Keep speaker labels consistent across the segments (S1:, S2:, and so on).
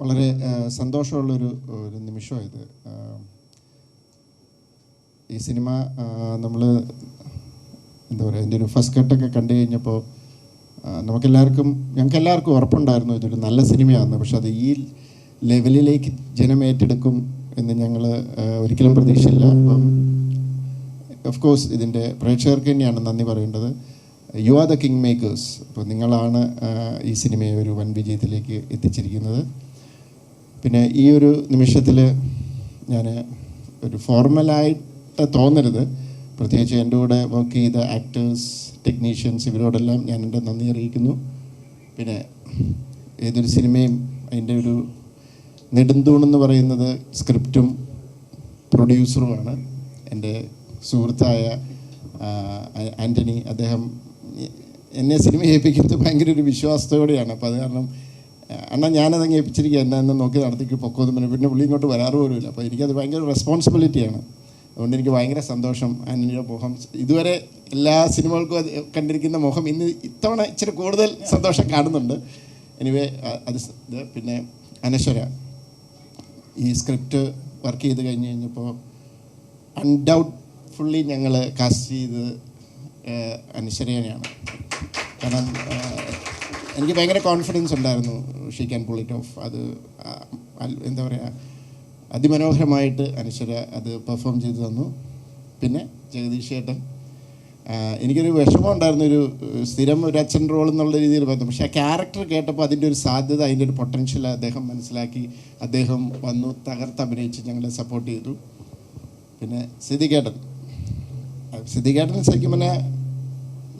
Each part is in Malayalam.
S1: വളരെ സന്തോഷമുള്ളൊരു ഒരു നിമിഷമായത്. ഈ സിനിമ നമ്മൾ എന്താ പറയുക എന്റെ ഒരു ഫസ്റ്റ് കട്ടൊക്കെ കണ്ടു കഴിഞ്ഞപ്പോൾ നമുക്കെല്ലാവർക്കും ഞങ്ങൾക്ക് എല്ലാവർക്കും ഉറപ്പുണ്ടായിരുന്നു ഇതൊരു നല്ല സിനിമയാണെന്ന് പക്ഷെ അത് ഈ ലെവലിലേക്ക് ജനം ഏറ്റെടുക്കും എന്ന് ഞങ്ങൾ ഒരിക്കലും പ്രതീക്ഷയില്ല അപ്പം ഓഫ് കോഴ്സ് ഇതിന്റെ പ്രേക്ഷകർക്ക് തന്നെയാണ് നന്ദി പറയേണ്ടത്. You are the king makers അപ്പോൾ നിങ്ങളാണ് ഈ സിനിമയെ ഒരു വൻ വിജയത്തിലേക്ക് എത്തിച്ചിരിക്കുന്നത്. പിന്നെ ഈ ഒരു നിമിഷത്തിൽ ഞാൻ ഒരു ഫോർമലായിട്ട് തോന്നരുത്. പ്രത്യേകിച്ച് എന്റെ കൂടെ വർക്ക് ചെയ്ത ആക്ടേഴ്സ് ടെക്നീഷ്യൻസ് ഇവരോടെല്ലാം ഞാൻ എന്റെ നന്ദി അറിയിക്കുന്നു. പിന്നെ ഏതൊരു സിനിമയും അതിന്റെ ഒരു നെടുന്തൂണെന്ന് പറയുന്നത് സ്ക്രിപ്റ്റും പ്രൊഡ്യൂസറുമാണ് എന്റെ സുഹൃത്തായ ആന്റണി അദ്ദേഹം എന്നെ സിനിമ ഏൽപ്പിക്കുന്നത് ഭയങ്കര ഒരു വിശ്വാസത്തോടെയാണ്. അപ്പോൾ അത് കാരണം അണ്ണാ ഞാനതങ്ങ് ഏൽപ്പിച്ചിരിക്കുക എന്നെ എന്ന് നോക്കി നടത്തിക്ക് പൊക്കോന്നും പിന്നെ പിന്നെ പുള്ളി ഇങ്ങോട്ട് വരാറ് പോലുമില്ല അപ്പോൾ എനിക്കത് ഭയങ്കര റെസ്പോൺസിബിലിറ്റിയാണ് അതുകൊണ്ട് എനിക്ക് ഭയങ്കര സന്തോഷം. ആന്റണിയുടെ മുഖം ഇതുവരെ എല്ലാ സിനിമകൾക്കും അത് കണ്ടിരിക്കുന്ന മുഖം ഇന്ന് ഇത്തവണ ഇച്ചിരി കൂടുതൽ സന്തോഷം കാണുന്നുണ്ട്. എനിവേ അത് പിന്നെ അനശ്വര. ഈ സ്ക്രിപ്റ്റ് വർക്ക് ചെയ്ത് കഴിഞ്ഞ് കഴിഞ്ഞപ്പോൾ അൺഡൗട്ട്ഫുള്ളി ഞങ്ങൾ കാസ്റ്റ് ചെയ്ത് അനശ്വരയാണ് കാരണം എനിക്ക് ഭയങ്കര കോൺഫിഡൻസ് ഉണ്ടായിരുന്നു she can pull it off അത് എന്താ പറയുക അതിമനോഹരമായിട്ട് അനുശ്വര അത് പെർഫോം ചെയ്തു തന്നു. പിന്നെ ജഗദീഷ് ചേട്ടൻ എനിക്കൊരു വിഷമം ഉണ്ടായിരുന്നു ഒരു സ്ഥിരം ഒരു അച്ഛൻ റോൾ എന്നുള്ള രീതിയിൽ പറഞ്ഞു പക്ഷേ ആ ക്യാരക്ടർ കേട്ടപ്പോൾ അതിന്റെ ഒരു സാധ്യത അതിന്റെ ഒരു പൊട്ടൻഷ്യൽ അദ്ദേഹം മനസ്സിലാക്കി. അദ്ദേഹം വന്നു തകർത്ത് അഭിനയിച്ച് ഞങ്ങളെ സപ്പോർട്ട് ചെയ്തു. പിന്നെ സിദ്ധികേട്ടൻ സിദ്ധികേട്ടൻ ശരിക്കും പിന്നെ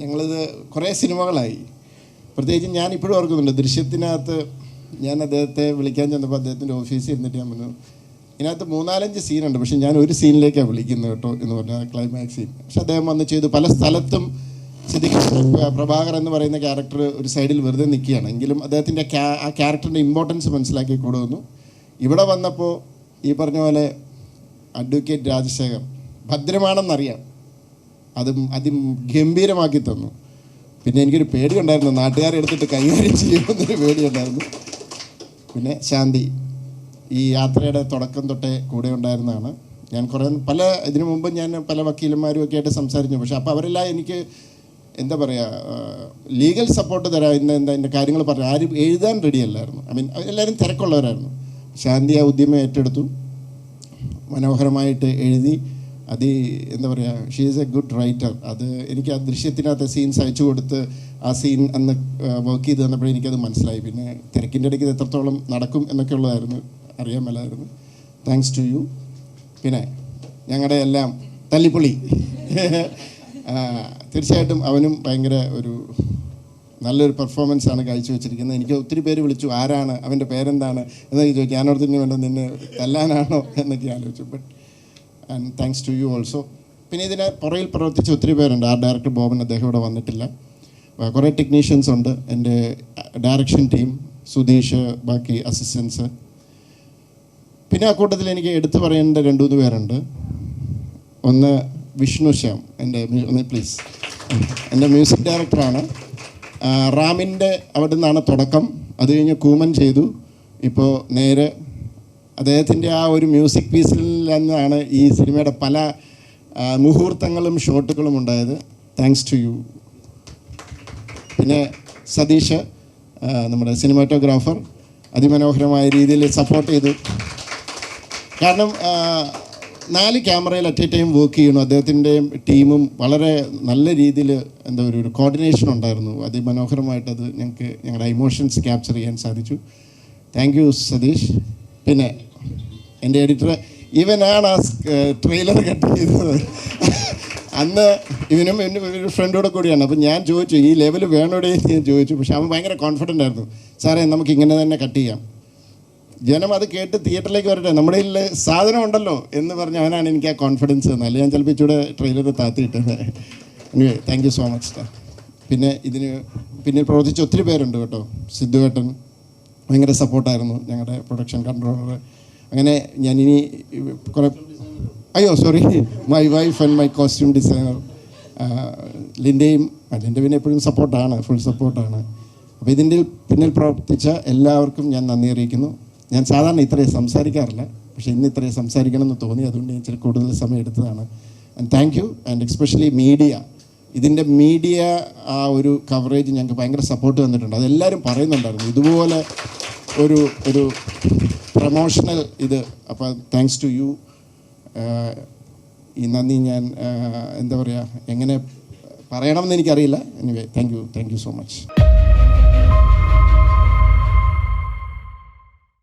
S1: ഞങ്ങളിത് കുറേ സിനിമകളായി. പ്രത്യേകിച്ച് ഞാൻ ഇപ്പോഴും ഓർക്കുന്നുണ്ട് ദൃശ്യത്തിനകത്ത് ഞാൻ അദ്ദേഹത്തെ വിളിക്കാൻ ചെന്നപ്പോൾ അദ്ദേഹത്തിന്റെ ഓഫീസിൽ ഇരുന്നിട്ട് ഞാൻ പറഞ്ഞു ഇതിനകത്ത് മൂന്നാലഞ്ച് സീനുണ്ട് പക്ഷെ ഞാൻ ഒരു സീനിലേക്കാണ് വിളിക്കുന്നത് കേട്ടോ എന്ന് പറഞ്ഞാൽ ക്ലൈമാക്സ് സീൻ പക്ഷെ അദ്ദേഹം വന്ന് ചെയ്തു പല സ്ഥലത്തും സിദ്ദിഖ് പ്രഭാകർ എന്ന് പറയുന്ന ക്യാരക്ടർ ഒരു സൈഡിൽ വെറുതെ നിൽക്കുകയാണ്. എങ്കിലും അദ്ദേഹത്തിന്റെ ആ ക്യാരക്ടറിന്റെ ഇമ്പോർട്ടൻസ് മനസ്സിലാക്കി കൊടുക്കുന്നു ഇവിടെ വന്നപ്പോൾ ഈ പറഞ്ഞ പോലെ അഡ്വക്കേറ്റ് രാജശേഖർ ഭദ്രമാണെന്നറിയാം. അതും ഗംഭീരമാക്കി തന്നു. പിന്നെ എനിക്കൊരു പേടിയുണ്ടായിരുന്നു നാട്ടുകാരെ എടുത്തിട്ട് കൈകാര്യം ചെയ്യുമെന്നൊരു പേടിയുണ്ടായിരുന്നു പിന്നെ ശാന്തി ഈ യാത്രയുടെ തുടക്കം തൊട്ടേ കൂടെ ഉണ്ടായിരുന്നതാണ്. ഞാൻ കുറേ പല ഇതിനു മുമ്പ് ഞാൻ പല വക്കീലന്മാരും ഒക്കെ ആയിട്ട് സംസാരിച്ചു. പക്ഷേ അപ്പോൾ അവരെല്ലാം എനിക്ക് എന്താ പറയുക ലീഗൽ സപ്പോർട്ട് തരാം ഇന്ന് എന്താ എന്റെ കാര്യങ്ങൾ പറഞ്ഞു. ആരും എഴുതാൻ റെഡിയല്ലായിരുന്നു ഐ മീൻ എല്ലാവരും തിരക്കുള്ളവരായിരുന്നു. ശാന്തി ആ ഉദ്യമം ഏറ്റെടുത്തു. മനോഹരമായിട്ട് എഴുതി. അത് എന്താ പറയുക she is a good writer അത് എനിക്ക് ആ ദൃശ്യത്തിനകത്ത് സീൻസ് അയച്ചു കൊടുത്ത് ആ സീൻ അന്ന് വർക്ക് ചെയ്ത് തന്നപ്പോഴേ എനിക്കത് മനസ്സിലായി. പിന്നെ തിരക്കിന്റെ ഇടയ്ക്ക് എത്രത്തോളം നടക്കും എന്നൊക്കെ ഉള്ളതായിരുന്നു അറിയാൻ മേലായിരുന്നു. താങ്ക്സ് ടു യു പിന്നെ ഞങ്ങളുടെ എല്ലാം തല്ലിപ്പൊളി. തീർച്ചയായിട്ടും അവനും ഭയങ്കര ഒരു നല്ലൊരു പെർഫോമൻസ് ആണ് കാഴ്ചവെച്ചിരിക്കുന്നത് എനിക്ക് ഒത്തിരി പേര് വിളിച്ചു ആരാണ്? അവന്റെ പേരെന്താണ്? എന്നൊക്കെ ചോദിച്ചു ഞാനോടത്തിന് വേണ്ട നിന്നെ തല്ലാനാണോ? എന്നൊക്കെ ആലോചിച്ചു. But and thanks to you also പിന്നെ ഇതിന് പുറയിൽ പ്രവർത്തിച്ച ഒത്തിരി പേരുണ്ട്. ആ ഡയറക്ടർ ബോബൻ അദ്ദേഹം ഇവിടെ വന്നിട്ടില്ല. കുറേ ടെക്നീഷ്യൻസ് ഉണ്ട്. എന്റെ ഡയറക്ഷൻ ടീം സുധീഷ് ബാക്കി അസിസ്റ്റൻസ് പിന്നെ ആ കൂട്ടത്തിൽ എനിക്ക് എടുത്തു പറയേണ്ട രണ്ടു മൂന്ന് പേരുണ്ട്. ഒന്ന് വിഷ്ണു ശ്യാം എന്റെ ഒന്ന് പ്ലീസ് എന്റെ മ്യൂസിക് ഡയറക്ടറാണ് റാമിന്റെ അവിടെ നിന്നാണ് തുടക്കം. അത് കഴിഞ്ഞ് കൂമൻ ചെയ്തു. ഇപ്പോൾ നേരെ അദ്ദേഹത്തിന്റെ ആ ഒരു മ്യൂസിക് പീസിൽ നിന്നാണ് ഈ സിനിമയുടെ പല മുഹൂർത്തങ്ങളും ഷോട്ടുകളും ഉണ്ടായത്. താങ്ക്സ് ടു യു പിന്നെ സതീഷ് നമ്മുടെ സിനിമാറ്റോഗ്രാഫർ അതിമനോഹരമായ രീതിയിൽ സപ്പോർട്ട് ചെയ്തു. കാരണം നാല് ക്യാമറയിൽ അറ്റ് എ ടൈം വർക്ക് ചെയ്യണം അദ്ദേഹത്തിന്റെയും ടീമും വളരെ നല്ല രീതിയിൽ എന്താ പറയുക ഒരു കോർഡിനേഷൻ ഉണ്ടായിരുന്നു. അതിമനോഹരമായിട്ട് അത് ഞങ്ങൾക്ക് ഞങ്ങളുടെ ഇമോഷൻസ് ക്യാപ്ചർ ചെയ്യാൻ സാധിച്ചു. Thank you Satheesh. പിന്നെ എന്റെ എഡിറ്റർ ഇവനാണ് ആ ട്രെയിലർ കട്ട് ചെയ്തത്. അന്ന് ഇവനും എന്റെ ഒരു ഫ്രണ്ടോടെ കൂടിയാണ്. അപ്പം ഞാൻ ചോദിച്ചു ഈ ലെവൽ വേണോടെ? ഞാൻ ചോദിച്ചു. പക്ഷെ അവൻ ഭയങ്കര കോൺഫിഡന്റ് ആയിരുന്നു. സാറേ നമുക്ക് ഇങ്ങനെ തന്നെ കട്ട് ചെയ്യാം. ജനം അത് കേട്ട് തിയേറ്ററിലേക്ക് വരട്ടെ. നമ്മുടെ ഇതിൽ സാധനം ഉണ്ടല്ലോ എന്ന് പറഞ്ഞ് അവനാണ് എനിക്ക് ആ കോൺഫിഡൻസ് തന്നത്. അല്ലെങ്കിൽ ഞാൻ ചിലപ്പോൾ ഇച്ചൂടെ trailer താത്തിയിട്ടത് anyway thank you so much sir പിന്നെ ഇതിന് പിന്നെ പ്രവർത്തിച്ച ഒത്തിരി പേരുണ്ട് കേട്ടോ. സിദ്ധുവേട്ടൻ ഭയങ്കര സപ്പോർട്ടായിരുന്നു ഞങ്ങളുടെ പ്രൊഡക്ഷൻ കൺട്രോളർ അങ്ങനെ ഞാനിനി കുറേ അയ്യോ sorry my wife and my costume designer ലിന്റെയും ലിന്റെ പിന്നെ എപ്പോഴും സപ്പോർട്ടാണ് ഫുൾ സപ്പോർട്ടാണ് അപ്പോൾ ഇതിന്റെ പിന്നിൽ പ്രവർത്തിച്ച എല്ലാവർക്കും ഞാൻ നന്ദി അറിയിക്കുന്നു. ഞാൻ സാധാരണ ഇത്രയും സംസാരിക്കാറില്ല പക്ഷേ ഇന്ന് ഇത്രയും സംസാരിക്കണം എന്ന് തോന്നി അതുകൊണ്ട് ഞാൻ ഇച്ചിരി കൂടുതൽ സമയം എടുത്തതാണ്. And thank you and especially media ഇതിന്റെ മീഡിയ ആ ഒരു കവറേജ് ഞങ്ങൾക്ക് ഭയങ്കര സപ്പോർട്ട് തന്നിട്ടുണ്ട്. അതെല്ലാവരും പറയുന്നുണ്ടായിരുന്നു ഇതുപോലെ ഒരു ഒരു പ്രൊമോഷണൽ ഇത്. അപ്പോൾ താങ്ക്സ് ടു യു ഈ നന്ദി ഞാൻ എന്താ പറയുക എങ്ങനെ പറയണമെന്ന് എനിക്കറിയില്ല. Anyway thank you thank you so much